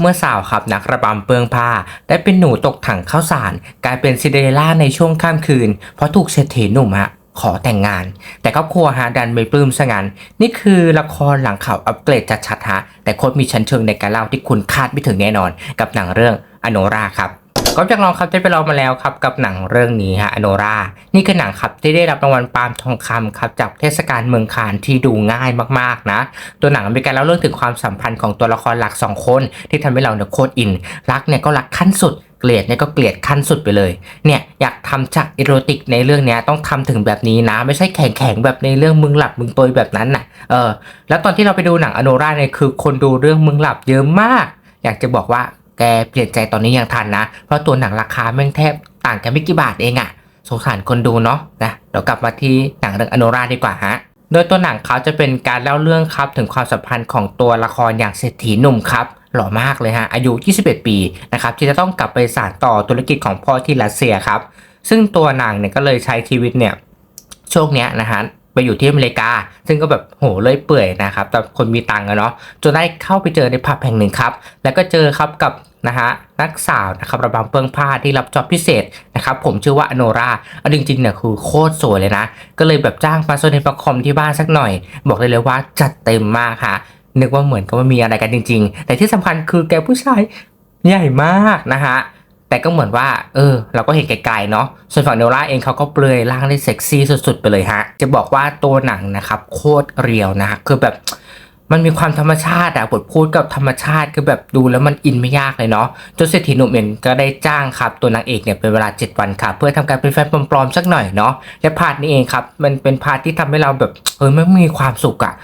เมื่อสาวขับนักระบำเปลืองผ้า ได้เป็นหนูตกถังข้าวสาร กลายเป็นซินเดอเรลล่าในช่วงข้ามคืน เพราะถูกเศรษฐีหนุ่มฮะขอแต่งงาน แต่ครอบครัวฮาดันไม่ปลื้มซะงั้น นี่คือละครหลังข่าวอัปเกรดจัดชัดๆฮะแต่โคตรมีชั้นเชิงในการเล่าที่คุณคาดไม่ถึงแน่นอน กับหนังเรื่องอโนราครับ ก็จากลองครับได้ไปลองมาแล้วครับกับหนังเรื่องนี้ฮะอโนรานี่คือหนังครับที่ได้รับรางวัลปาล์มทองคำครับจากเทศกาลเมืองคานที่ดูง่ายมากๆนะ ตัวหนังมีการเล่าเรื่องถึงความสัมพันธ์ของตัวละครหลักสองคน ที่ทำให้เราเนี่ยโคตรอิน รักเนี่ยก็รักขั้นสุดเกลียดเนี่ยก็เกลียดขั้นสุดไปเลย เนี่ยอยากทำจากอีโรติกในเรื่องเนี้ยต้องทำถึงแบบนี้นะ ไม่ใช่แข็งๆแบบในเรื่องมึงหลับมึงโตยแบบนั้นน่ะเออแล้วตอนที่เราไปดูหนังอโนราเนี่ยคือคนดูเรื่องมึงหลับเยอะมาก อยากจะบอกว่า แกเปลี่ยนใจตอนนี้ยังทันนะ เพราะตัวหนังราคาแม่งแทบต่างกันไม่กี่บาทเองอะสงสารคนดูเนาะนะเดี๋ยวกลับมาที่หนังเรื่องอโนราดีกว่าฮะโดยตัวหนังเขาจะเป็นการเล่าเรื่องครับถึงความสัมพันธ์ของตัวละครอย่างเศรษฐีหนุ่มครับหล่อมากเลยฮะอายุ 21 ปีนะครับที่จะต้องกลับไปสานต่อธุรกิจของพ่อที่รัสเซียครับ ซึ่งตัวหนางเนี่ยก็เลยใช้ชีวิตเนี่ยช่วงเนี้ยนะฮะ ไปอยู่ที่อเมริกา ซึ่งก็แบบโหเลยเปื่อยนะครับแต่คนมีตังค์อะเนาะจนได้เข้าไปเจอในผับแห่งหนึ่งครับ แล้วก็เจอครับกับนะฮะนักสาวนะครับระบำเปื้องผ้าที่รับจอบพิเศษนะครับผมชื่อว่าอโนราเอาจริงๆเนี่ยคือโคตรสวยเลยนะ ก็เลยแบบจ้างมาโซนในประคอมที่บ้านสักหน่อย บอกเลยเลยว่าจัดเต็มมากค่ะ นึกว่าเหมือนกับว่ามีอะไรกันจริง ๆ แต่ที่สำคัญคือแกผู้ชายใหญ่มากนะฮะ แต่ก็เหมือนว่า เออ เราก็เห็นไกลๆเนาะ ส่วนฝั่งเนล่าเองเขาก็เปลือยร่างได้เซ็กซี่สุดๆ ไปเลยฮะ จะบอกว่าตัวหนังนะครับ โคตรเรียวนะคือแบบมันมีความธรรมชาติอะบทพูดกับธรรมชาติคือแบบดูแล้วมันอินไม่ยากเลยเนาะจนเศรษฐีหนุ่มเองก็ได้จ้างครับ ตัวนางเอกเนี่ยเป็นเวลา 7 วันครับ เพื่อทำการเป็นแฟนปลอมๆสักหน่อยเนาะและพาร์ทนี้เองครับ มันเป็นพาร์ทที่ทำให้เราแบบเออไม่มีความสุขอะ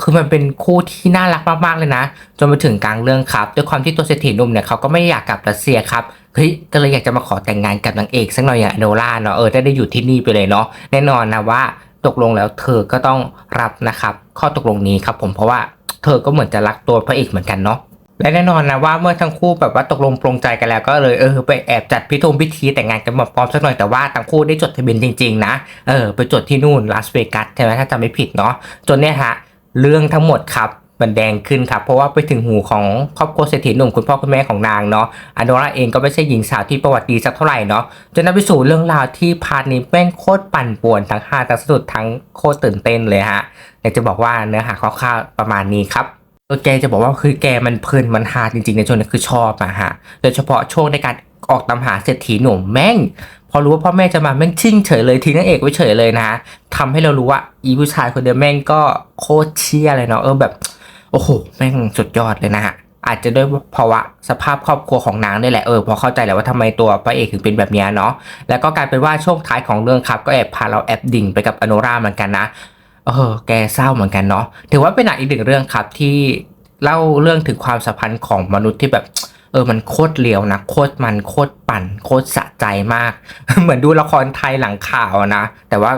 คือมันเป็นคู่ที่น่ารักมากๆเลยนะ จนมาถึงกลางเรื่องครับ ด้วยความที่ตัวเศรษฐีหนุ่มเนี่ยเขาก็ไม่อยากกลับรัสเซียครับ เฮ้ยก็เลยอยากจะมาขอแต่งงานกับนางเอกสักหน่อยอย่างโนล่าเนาะเออได้ได้อยู่ที่นี่ไปเลยเนาะแน่นอนนะว่าตกลงแล้วเธอก็ต้องรับนะครับ ข้อตกลงนี้ครับผมเพราะว่าเธอก็เหมือนจะรักตัวพระเอกเหมือนกันเนาะและแน่นอนนะว่าเมื่อทั้งคู่แบบว่าตกลงปรงใจกันแล้วก็เลยเออไปแอบจัดพิธีพิธีแต่งงานกันแบบพร้อมสักหน่อยแต่ว่าทั้งคู่ได้จดทะเบียนจริงๆนะเออไปจดที่นู่นลาสเวกัสใช่ไหมถ้าจำไม่ผิดเนาะจนเนี่ยฮะเรื่องทั้งหมดครับ มันแดงขึ้นครับเพราะว่าไปถึงหูของครอบครัวเศรษฐีหนุ่มคุณพ่อคุณแม่ของนางเนาะอโนราเองก็ไม่ใช่หญิงสาวที่ประวัติดีสักเท่าไหร่เนาะจนนำไปสู่เรื่องราวที่พาร์ทนี้แม่งโคตรปั่นป่วนทั้งฮาทั้งสนุกทั้งโคตรตื่นเต้นเลยฮะอยากจะบอกว่าเนื้อหาคร่าวๆประมาณนี้ครับเออแกจะบอกว่าคือแกมันเพลินมันฮาจริงๆในช่วงนี้คือชอบอะฮะโดยเฉพาะช่วงในการออกตามหาเศรษฐีหนุ่มแม่ง พอรู้ว่าพ่อแม่จะมาแม่งชิ่งเฉยเลยทิ้งนางเอกไว้เฉยเลยนะทำให้เรารู้ว่าอีผู้ชายคนเดียวแม่งก็โคตรเชี่ยเลยเนาะเออแบบ โอ้โหแม่งสุดยอดเลยนะฮะอาจจะด้วยภาวะสภาพครอบครัวของนางนี่แหละเออพอเข้าใจแล้วว่าทำไมตัวพระเอกถึงเป็นแบบนี้เนาะแล้วก็กลายเป็นว่าช่วงท้ายของเรื่องครับก็แอบพาเราแอบดิ่งไปกับอโนราเหมือนกันนะเออแกเศร้าเหมือนกันเนาะถือว่าเป็นหนังอีกหนึ่งเรื่องครับที่เล่าเรื่องถึงความสัมพันธ์ของมนุษย์ที่แบบเออมันโคตรเลียวนะโคตรมันโคตรปั่นโคตรสะใจมาก เหมือนดูละครไทยหลังข่าวนะ แต่ว่า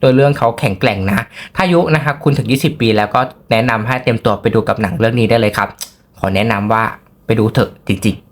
โดยเรื่องเขาแข็งแกร่งนะ ถ้ายุนะครับคุณถึง 20 ปีแล้วก็แนะนำให้เตรียมตัวไปดูกับหนังเรื่องนี้ได้เลยครับ ขอแนะนำว่าไปดูเถอะจริงๆ